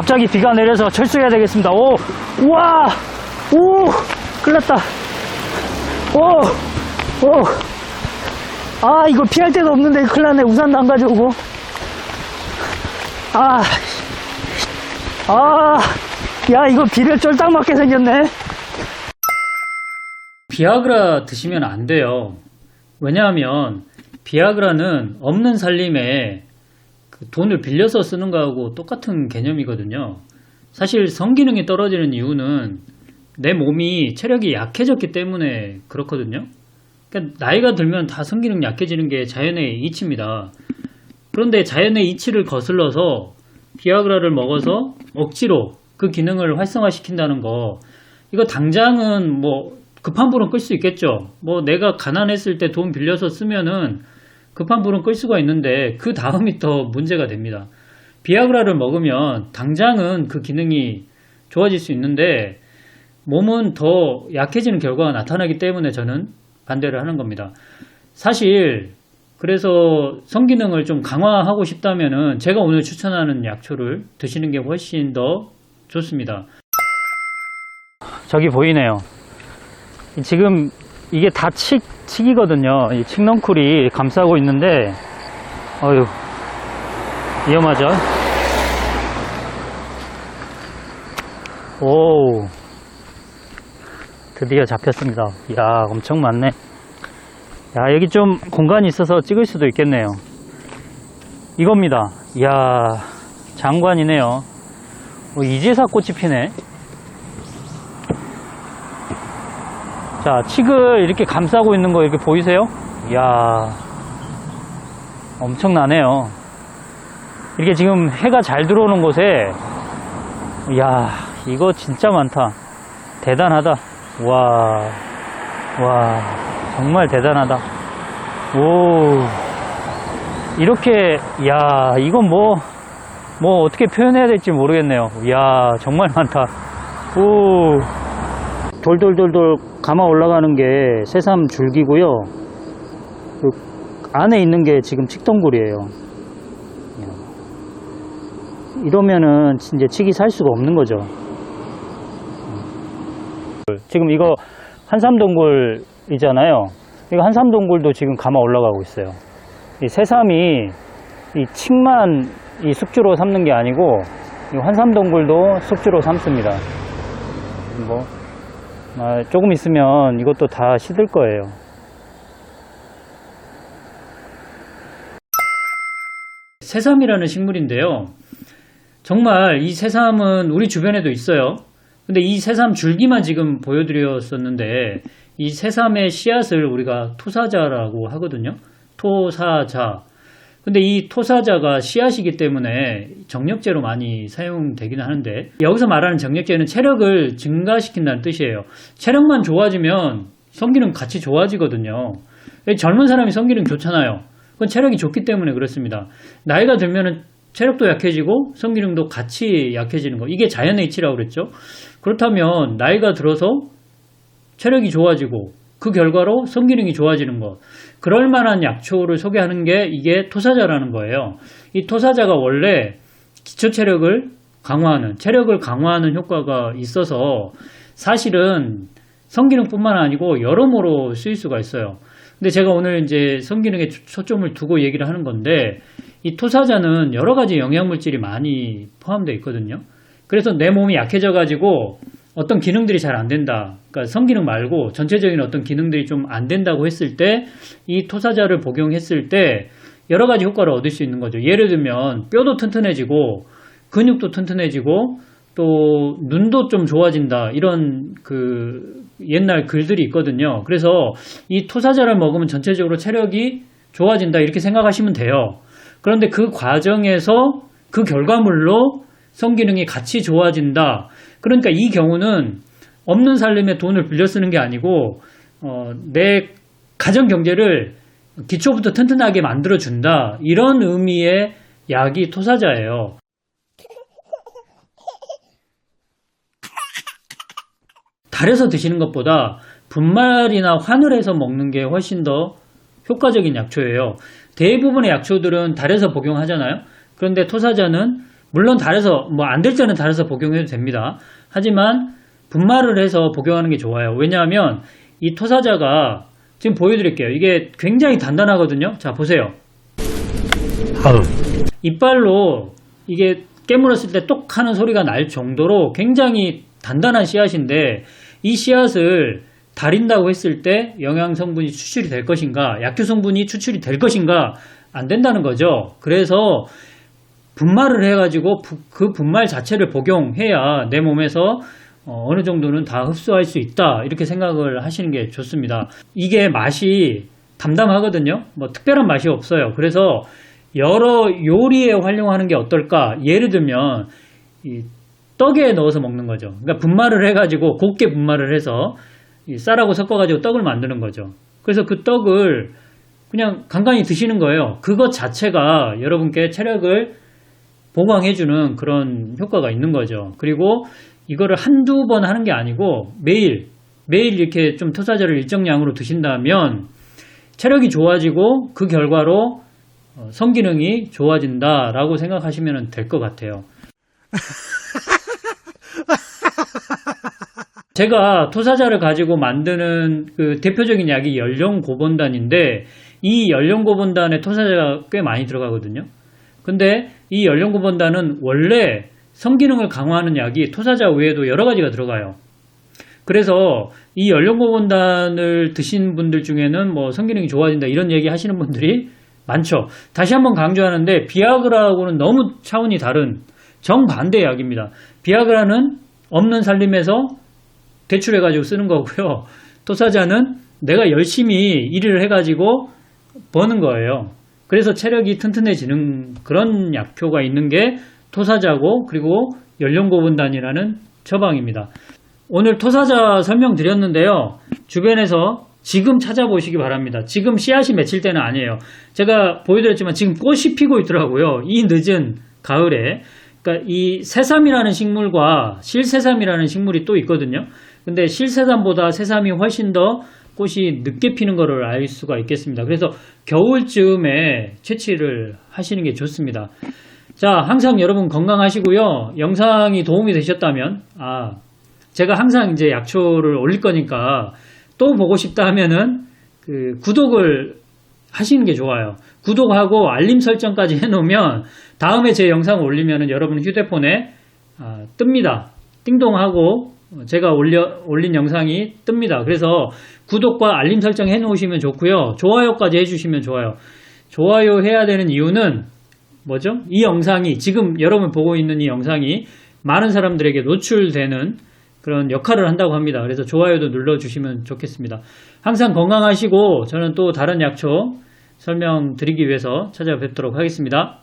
갑자기 비가 내려서 철수해야 되겠습니다. 오, 우와, 오, 났다. 오, 오. 아, 이거 피할 데도 없는데 큰일 났네. 우산도 안 가져오고. 아, 아, 야, 이거 비를 쫄딱 맞게 생겼네. 비아그라 드시면 안 돼요. 왜냐하면 비아그라는 없는 살림에 그 돈을 빌려서 쓰는 거하고 똑같은 개념이거든요. 사실 성기능이 떨어지는 이유는 내 몸이 체력이 약해졌기 때문에 그렇거든요. 그러니까 나이가 들면 다 성기능 약해지는 게 자연의 이치입니다. 그런데 자연의 이치를 거슬러서 비아그라를 먹어서 억지로 그 기능을 활성화시킨다는 거 이거 당장은 뭐 급한 불은 끌 수 있겠죠. 뭐 내가 가난했을 때 돈 빌려서 쓰면은 급한 불은 끌 수가 있는데 그 다음이 더 문제가 됩니다. 비아그라를 먹으면 당장은 그 기능이 좋아질 수 있는데 몸은 더 약해지는 결과가 나타나기 때문에 저는 반대를 하는 겁니다. 사실 그래서 성기능을 좀 강화하고 싶다면은 제가 오늘 추천하는 약초를 드시는 게 훨씬 더 좋습니다. 저기 보이네요. 지금 이게 다 칡, 칡이거든요. 이 칡넝쿨이 감싸고 있는데, 어휴, 위험하죠? 오, 드디어 잡혔습니다. 이야, 엄청 많네. 야, 여기 좀 공간이 있어서 찍을 수도 있겠네요. 이겁니다. 이야, 장관이네요. 뭐 이제사 꽃이 피네. 자, 칡을 이렇게 감싸고 있는 거 이렇게 보이세요? 이야, 엄청나네요. 이렇게 지금 해가 잘 들어오는 곳에, 이야, 이거 진짜 많다. 대단하다. 와, 와, 정말 대단하다. 오, 이렇게, 야, 이건 뭐, 뭐 어떻게 표현해야 될지 모르겠네요. 이야, 정말 많다. 오, 돌돌돌돌 감아 올라가는 게 새삼 줄기고요. 그 안에 있는 게 지금 칡덩굴이에요. 이러면은 이제 칡이 살 수가 없는 거죠. 지금 이거 한삼동굴 이잖아요. 이거 한삼동굴도 지금 감아 올라가고 있어요. 이 새삼이 이 칡만 이 숙주로 삼는 게 아니고 이 한삼동굴도 숙주로 삼습니다. 뭐 아, 조금 있으면 이것도 다 시들 거예요. 새삼이라는 식물인데요. 정말 이 새삼은 우리 주변에도 있어요. 근데 이 새삼 줄기만 지금 보여드렸었는데 이 새삼의 씨앗을 우리가 토사자라고 하거든요. 토사자. 근데 이 토사자가 씨앗이기 때문에 정력제로 많이 사용되기는 하는데 여기서 말하는 정력제는 체력을 증가시킨다는 뜻이에요. 체력만 좋아지면 성기능 같이 좋아지거든요. 젊은 사람이 성기능 좋잖아요. 그건 체력이 좋기 때문에 그렇습니다. 나이가 들면은 체력도 약해지고 성기능도 같이 약해지는 거. 이게 자연의 이치라고 그랬죠. 그렇다면 나이가 들어서 체력이 좋아지고 그 결과로 성기능이 좋아지는 것. 그럴 만한 약초를 소개하는 게 이게 토사자라는 거예요. 이 토사자가 원래 기초 체력을 강화하는, 체력을 강화하는 효과가 있어서 사실은 성기능뿐만 아니고 여러모로 쓰일 수가 있어요. 근데 제가 오늘 이제 성기능에 초점을 두고 얘기를 하는 건데 이 토사자는 여러 가지 영양물질이 많이 포함되어 있거든요. 그래서 내 몸이 약해져 가지고 어떤 기능들이 잘 안 된다. 그러니까 성기능 말고 전체적인 어떤 기능들이 좀 안 된다고 했을 때 이 토사자를 복용했을 때 여러 가지 효과를 얻을 수 있는 거죠. 예를 들면 뼈도 튼튼해지고 근육도 튼튼해지고 또 눈도 좀 좋아진다. 이런 그 옛날 글들이 있거든요. 그래서 이 토사자를 먹으면 전체적으로 체력이 좋아진다. 이렇게 생각하시면 돼요. 그런데 그 과정에서 그 결과물로 성기능이 같이 좋아진다. 그러니까 이 경우는 없는 살림에 돈을 빌려 쓰는 게 아니고 어, 내 가정 경제를 기초부터 튼튼하게 만들어 준다. 이런 의미의 약이 토사자예요. 달에서 드시는 것보다 분말이나 환을 해서 먹는 게 훨씬 더 효과적인 약초예요. 대부분의 약초들은 달에서 복용하잖아요. 그런데 토사자는 물론 달아서 뭐 안 될 때는 달아서 복용해도 됩니다. 하지만 분말을 해서 복용하는 게 좋아요. 왜냐하면 이 토사자가 지금 보여드릴게요. 이게 굉장히 단단하거든요. 자 보세요. 아우. 이빨로 이게 깨물었을 때 똑 하는 소리가 날 정도로 굉장히 단단한 씨앗인데 이 씨앗을 다린다고 했을 때 영양 성분이 추출이 될 것인가, 약효 성분이 추출이 될 것인가 안 된다는 거죠. 그래서 분말을 해가지고 부- 그 분말 자체를 복용해야 내 몸에서 어, 어느 정도는 다 흡수할 수 있다 이렇게 생각을 하시는 게 좋습니다. 이게 맛이 담담하거든요. 뭐 특별한 맛이 없어요. 그래서 여러 요리에 활용하는 게 어떨까? 예를 들면 이 떡에 넣어서 먹는 거죠. 그러니까 분말을 해가지고 곱게 분말을 해서 이 쌀하고 섞어가지고 떡을 만드는 거죠. 그래서 그 떡을 그냥 간간히 드시는 거예요. 그것 자체가 여러분께 체력을 보강해주는 그런 효과가 있는 거죠. 그리고 이거를 한두 번 하는 게 아니고 매일, 매일 이렇게 좀 토사제를 일정량으로 드신다면 체력이 좋아지고 그 결과로 어, 성기능이 좋아진다라고 생각하시면 될 것 같아요. 제가 토사자를 가지고 만드는 그 대표적인 약이 연령고본단인데 이 연령고본단에 토사자가 꽤 많이 들어가거든요. 근데 이 연령고본단은 원래 성기능을 강화하는 약이 토사자 외에도 여러 가지가 들어가요. 그래서 이 연령고본단을 드신 분들 중에는 뭐 성기능이 좋아진다 이런 얘기 하시는 분들이 많죠. 다시 한번 강조하는데 비아그라하고는 너무 차원이 다른 정반대의 약입니다. 비아그라는 없는 살림에서 대출해가지고 쓰는 거고요. 토사자는 내가 열심히 일을 해가지고 버는 거예요. 그래서 체력이 튼튼해지는 그런 약효가 있는 게 토사자고 그리고 연령고분단이라는 처방입니다. 오늘 토사자 설명드렸는데요. 주변에서 지금 찾아보시기 바랍니다. 지금 씨앗이 맺힐 때는 아니에요. 제가 보여드렸지만 지금 꽃이 피고 있더라고요. 이 늦은 가을에. 그러니까 이 새삼이라는 식물과 실새삼이라는 식물이 또 있거든요. 근데 실새삼보다 새삼이 훨씬 더 꽃이 늦게 피는 것을 알 수가 있겠습니다. 그래서 겨울쯤에 채취를 하시는 게 좋습니다. 자, 항상 여러분 건강하시고요. 영상이 도움이 되셨다면, 아, 제가 항상 이제 약초를 올릴 거니까 또 보고 싶다 하면은 그 구독을 하시는 게 좋아요. 구독하고 알림 설정까지 해놓으면 다음에 제 영상을 올리면은 여러분 휴대폰에 아, 뜹니다. 띵동하고 제가 올려, 올린 영상이 뜹니다. 그래서 구독과 알림 설정 해 놓으시면 좋고요. 좋아요까지 해 주시면 좋아요. 좋아요 해야 되는 이유는 뭐죠? 이 영상이 지금 여러분 보고 있는 이 영상이 많은 사람들에게 노출되는 그런 역할을 한다고 합니다. 그래서 좋아요도 눌러 주시면 좋겠습니다. 항상 건강하시고 저는 또 다른 약초 설명드리기 위해서 찾아뵙도록 하겠습니다.